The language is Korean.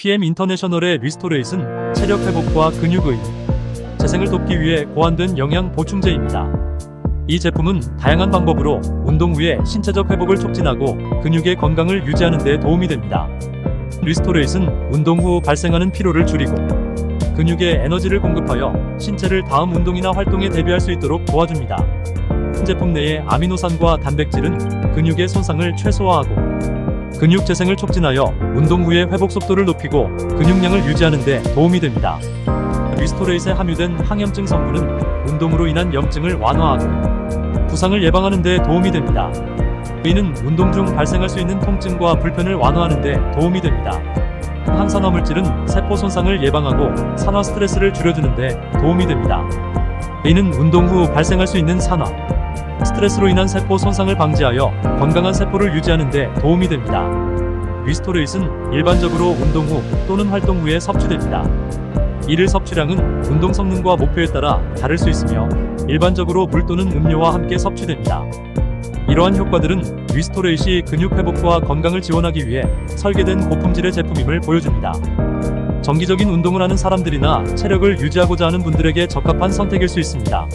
PM 인터내셔널의 리스토레이트는 체력 회복과 근육의 재생을 돕기 위해 고안된 영양 보충제입니다. 이 제품은 다양한 방법으로 운동 후에 신체적 회복을 촉진하고 근육의 건강을 유지하는 데 도움이 됩니다. 리스토레이트는 운동 후 발생하는 피로를 줄이고 근육에 에너지를 공급하여 신체를 다음 운동이나 활동에 대비할 수 있도록 도와줍니다. 제품 내의 아미노산과 단백질은 근육의 손상을 최소화하고 근육 재생을 촉진하여 운동 후의 회복 속도를 높이고 근육량을 유지하는 데 도움이 됩니다. 리스토레이트에 함유된 항염증 성분은 운동으로 인한 염증을 완화하고 부상을 예방하는 데 도움이 됩니다. 이는 운동 중 발생할 수 있는 통증과 불편을 완화하는 데 도움이 됩니다. 항산화 물질은 세포 손상을 예방하고 산화 스트레스를 줄여주는 데 도움이 됩니다. 이는 운동 후 발생할 수 있는 산화, 스트레스로 인한 세포 손상을 방지하여 건강한 세포를 유지하는 데 도움이 됩니다. 리스토레이트는 일반적으로 운동 후 또는 활동 후에 섭취됩니다. 이를 섭취량은 운동 성능과 목표에 따라 다를 수 있으며 일반적으로 물 또는 음료와 함께 섭취됩니다. 이러한 효과들은 리스토레이시 근육 회복과 건강을 지원하기 위해 설계된 고품질의 제품임을 보여줍니다. 정기적인 운동을 하는 사람들이나 체력을 유지하고자 하는 분들에게 적합한 선택일 수 있습니다.